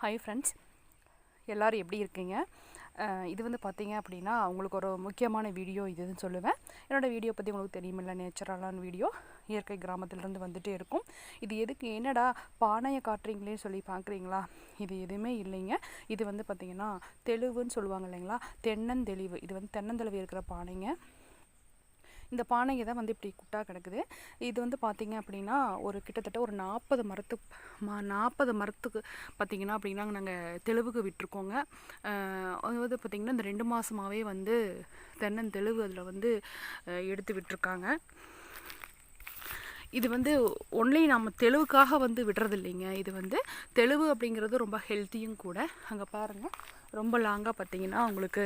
Hi friends எல்லோரும் எப்படி இருக்கீங்க? இது வந்து பார்த்தீங்க அப்படின்னா உங்களுக்கு ஒரு முக்கியமான வீடியோ இதுன்னு சொல்லுவேன். என்னோடய வீடியோ பற்றி உங்களுக்கு தெரியுமில்ல நேச்சுரலான வீடியோ. இயற்கை கிராமத்துலேருந்து வந்துகிட்டே இருக்கும். இது எதுக்கு என்னடா பானையை காட்டுறீங்களே சொல்லி பார்க்குறீங்களா இது எதுவுமே இல்லைங்க. இது வந்து பார்த்திங்கன்னா தெளிவுன்னு சொல்லுவாங்க இல்லைங்களா? தென்னந்தெளிவு. இது வந்து தென்னந்தெளிவு இருக்கிற பானைங்க. இந்த பானைங்க தான் வந்து இப்படி குட்டா கிடக்குது. இது வந்து பார்த்தீங்க அப்படின்னா ஒரு கிட்டத்தட்ட ஒரு நாற்பது மரத்து மா நாற்பது மரத்துக்கு பார்த்தீங்கன்னா அப்படின்னா நாங்கள் தெளிவுக்கு விட்டுருக்கோங்க. அதாவது அது வந்து பார்த்திங்கன்னா இந்த ரெண்டு மாதமாகவே வந்து தென்னந்தெளிவு அதில் வந்து எடுத்து விட்டுருக்காங்க. இது வந்து ஒன்லி நம்ம தெளிவுக்காக வந்து விடுறது இல்லைங்க இது வந்து தெளிவு அப்படிங்கிறது ரொம்ப ஹெல்த்தியும் கூட. அங்கே பாருங்கள் ரொம்ப லாங்காக பார்த்தீங்கன்னா உங்களுக்கு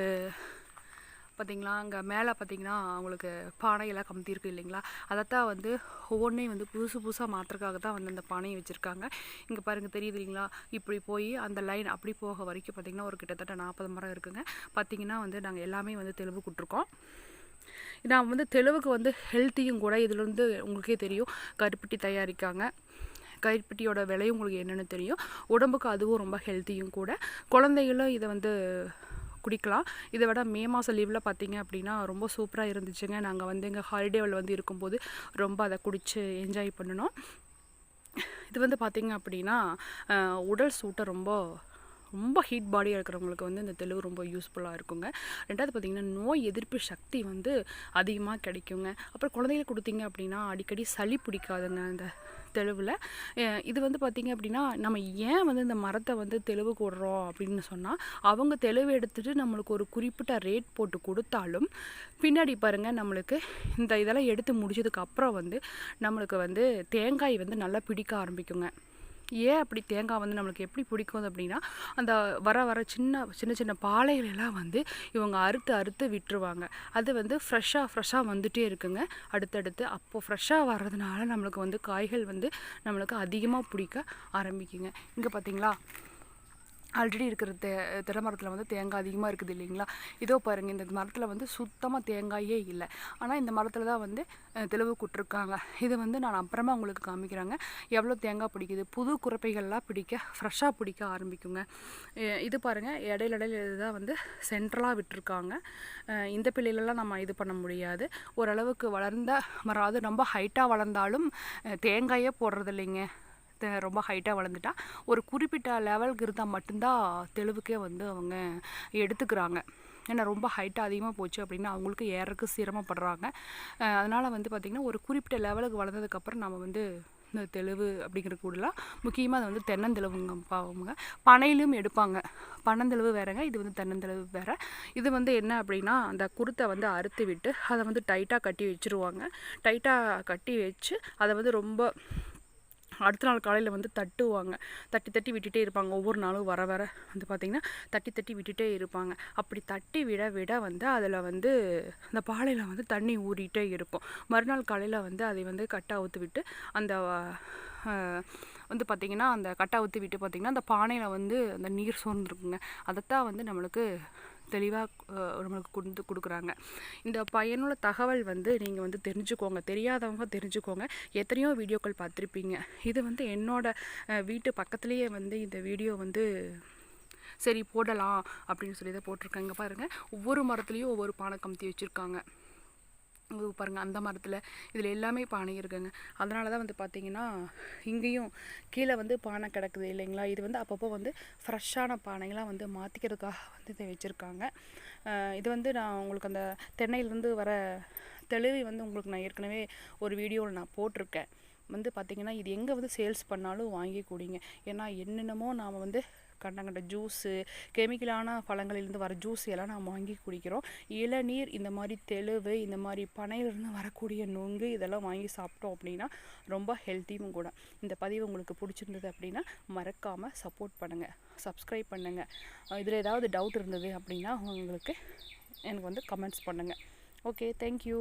பார்த்தீங்களா அங்கே மேலே பார்த்தீங்கன்னா அவங்களுக்கு பானையெல்லாம் கமுத்தி இருக்கு இல்லைங்களா? அதைத்தான் வந்து ஒவ்வொன்றையும் வந்து புதுசு புதுசாக மாற்றுறதுக்காக தான் வந்து அந்த பானையை வச்சுருக்காங்க. இங்கே பாருங்கள் தெரியுது இல்லைங்களா? இப்படி போய் அந்த லைன் அப்படி போக வரைக்கும் பார்த்தீங்கன்னா ஒரு கிட்டத்தட்ட நாற்பது மரம் இருக்குங்க. பார்த்தீங்கன்னா வந்து நாங்கள் எல்லாமே வந்து தெளிவு கொடுத்துருக்கோம். நான் வந்து தெளிவுக்கு வந்து ஹெல்த்தியும் கூட இதில் வந்து உங்களுக்கே தெரியும். கருப்பட்டி தயாரிக்காங்க. கருப்பட்டியோட விலையும் உங்களுக்கு என்னென்னு தெரியும். உடம்புக்கு அதுவும் ரொம்ப ஹெல்த்தியும் கூட. குழந்தைகளும் இதை வந்து குடிக்கலாம். இதை விட மே மாதம் லீவில் பார்த்தீங்க அப்படின்னா ரொம்ப சூப்பராக இருந்துச்சுங்க. நாங்கள் வந்து எங்கள் ஹாலிடேவில் வந்து இருக்கும்போது ரொம்ப அதை குடித்து என்ஜாய் பண்ணினோம் இது வந்து பார்த்திங்க அப்படின்னா உடல் சூட்டை ரொம்ப ரொம்ப ஹீட் பாடியாக இருக்கிறவங்களுக்கு வந்து இந்த தெளிவு ரொம்ப யூஸ்ஃபுல்லாக இருக்குங்க. ரெண்டாவது பார்த்திங்கன்னா நோய் எதிர்ப்பு சக்தி வந்து அதிகமாக கிடைக்குங்க. அப்புறம் குழந்தைகளுக்கு கொடுத்தீங்க அப்படின்னா அடிக்கடி சளி பிடிக்காதுங்க அந்த தெளிவில். இது வந்து பார்த்திங்க அப்படின்னா நம்ம ஏன் வந்து இந்த மரத்தை வந்து தெளிவு கூடுறோம் அப்படின்னு சொன்னால் அவங்க தெளிவு எடுத்துகிட்டு நம்மளுக்கு ஒரு குறிப்பிட்ட ரேட் போட்டு கொடுத்தாலும் பின்னாடி பாருங்கள் நம்மளுக்கு இந்த இதெல்லாம் எடுத்து முடிச்சதுக்கப்புறம் வந்து நம்மளுக்கு வந்து தேங்காய் வந்து நல்லா பிடிக்க ஆரம்பிக்குங்க. ஏன் அப்படி தேங்காய் வந்து நம்மளுக்கு எப்படி பிடிக்கும் அப்படின்னா அந்த வர வர சின்ன சின்ன சின்ன பாலைகளெல்லாம் வந்து இவங்க அறுத்து அறுத்து விட்டுருவாங்க. அது வந்து ஃப்ரெஷ்ஷாக ஃப்ரெஷ்ஷாக வந்துகிட்டே இருக்குங்க. அடுத்தடுத்து அப்போது ஃப்ரெஷ்ஷாக வர்றதுனால நம்மளுக்கு வந்து காய்கள் வந்து நம்மளுக்கு அதிகமாக பிடிக்க ஆரம்பிக்குங்க. இங்கே பார்த்தீங்களா ஆல்ரெடி இருக்கிற தே தென்னை மரத்தில் வந்து தேங்காய் அதிகமாக இருக்குது இல்லைங்களா? இதோ பாருங்கள் இந்த மரத்தில் வந்து சுத்தமாக தேங்காயே இல்லை. ஆனால் இந்த மரத்தில் தான் வந்து தெளிவு கூட்டிருக்காங்க இதை வந்து நான் அப்புறமா உங்களுக்கு காமிக்கிறாங்க. எவ்வளோ தேங்காய் பிடிக்குது? புது குரப்பைகள்லாம் பிடிக்க ஃப்ரெஷ்ஷாக பிடிக்க ஆரம்பிக்குங்க. இது பாருங்கள் இடையில இடையில இதுதான் வந்து சென்ட்ரலாக விட்டுருக்காங்க. இந்த பிள்ளைகளெல்லாம் நம்ம இது பண்ண முடியாது. ஓரளவுக்கு வளர்ந்த மரம் அது ரொம்ப ஹைட்டாக வளர்ந்தாலும் தேங்காயே போடுறது இல்லைங்க ரொம்ப ஹைட்டாக வளர்ந்துட்டா ஒரு குறிப்பிட்ட லெவலுக்கு இருந்தால் மட்டும்தான் தெளிவுக்கே வந்து அவங்க எடுத்துக்கிறாங்க. ஏன்னா ரொம்ப ஹைட்டாக அதிகமாக போச்சு அப்படின்னா அவங்களுக்கு ஏறக்கு சிரமப்படுறாங்க. அதனால் வந்து பார்த்திங்கன்னா ஒரு குறிப்பிட்ட லெவலுக்கு வளர்ந்ததுக்கப்புறம் நம்ம வந்து இந்த தெளிவு அப்படிங்கிற கூடலாம் முக்கியமாக அது வந்து தென்னந்தெளிவுங்க பாவங்க பனையிலும் எடுப்பாங்க. பனந்தெளிவு வேறங்க இது வந்து தென்னந்தெளிவு வேறு. இது வந்து என்ன அப்படின்னா அந்த குருத்தை வந்து அறுத்து விட்டு அதை வந்து டைட்டாக கட்டி வச்சுருவாங்க. டைட்டாக கட்டி வச்சு அதை வந்து ரொம்ப அடுத்த நாள் காலையில் வந்து தட்டுவாங்க. தட்டி தட்டி விட்டுட்டே இருப்பாங்க. ஒவ்வொரு நாளும் வர வர வந்து பார்த்திங்கன்னா தட்டி தட்டி விட்டுட்டே இருப்பாங்க. அப்படி தட்டி விட விட வந்து அதில் வந்து அந்த பாலையில் வந்து தண்ணி ஊறிட்டே இருக்கும். மறுநாள் காலையில் வந்து அதை வந்து கட்டை அவுத்து விட்டு அந்த வந்து பார்த்திங்கன்னா அந்த கட்டை ஊற்றி விட்டு பார்த்திங்கன்னா அந்த பானையில் வந்து அந்த நீர் சோர்ந்துருக்குங்க. அதைத்தான் வந்து நம்மளுக்கு தெளிவாக நம்மளுக்கு கொண்டு கொடுக்குறாங்க. இந்த பயனுள்ள தகவல் வந்து நீங்கள் வந்து தெரிஞ்சுக்கோங்க. தெரியாதவங்க தெரிஞ்சுக்கோங்க. எத்தனையோ வீடியோக்கள் பார்த்துருப்பீங்க. இது வந்து என்னோட வீட்டு பக்கத்துலேயே வந்து இந்த வீடியோ வந்து சரி போடலாம் அப்படின்னு சொல்லி தான் போட்டிருக்காங்க பாருங்கள் ஒவ்வொரு மரத்துலேயும் ஒவ்வொரு பானை கமுத்தி வச்சுருக்காங்க. பாருங்கள் அந்த மரத்தில். இதில் எல்லாமே பானை இருக்குங்க. அதனால தான் வந்து பார்த்திங்கன்னா இங்கேயும் கீழே வந்து பானை கிடக்குது இல்லைங்களா? இது வந்து அப்பப்போ வந்து ஃப்ரெஷ்ஷான பானைகளாக வந்து மாற்றிக்கிறதுக்காக வந்து இதை வச்சுருக்காங்க. இது வந்து நான் உங்களுக்கு அந்த தென்னையிலேருந்து வர தெளிவு வந்து உங்களுக்கு நான் ஏற்கனவே ஒரு வீடியோவில் நான் போட்டிருக்கேன். வந்து பார்த்திங்கன்னா இது எங்கே வந்து சேல்ஸ் பண்ணாலும் வாங்கி குடிங்க. ஏன்னா என்னென்னமோ நாம் வந்து கண்ட கண்ட ஜூஸு கெமிக்கலான பழங்களிலிருந்து வர ஜூஸ் எல்லாம் நாம் வாங்கி குடிக்கிறோம். இளநீர் இந்த மாதிரி தெளிவு இந்த மாதிரி பனையிலிருந்து வரக்கூடிய நுங்கு இதெல்லாம் வாங்கி சாப்பிட்டோம் அப்படின்னா ரொம்ப ஹெல்த்தியும் கூட. இந்த பதிவு உங்களுக்கு பிடிச்சிருந்தது அப்படின்னா மறக்காமல் சப்போர்ட் பண்ணுங்கள் சப்ஸ்கிரைப் பண்ணுங்கள் இதில் ஏதாவது டவுட் இருந்தது அப்படின்னா உங்களுக்கு எனக்கு வந்து கமெண்ட்ஸ் பண்ணுங்கள் ஓகே தேங்க்யூ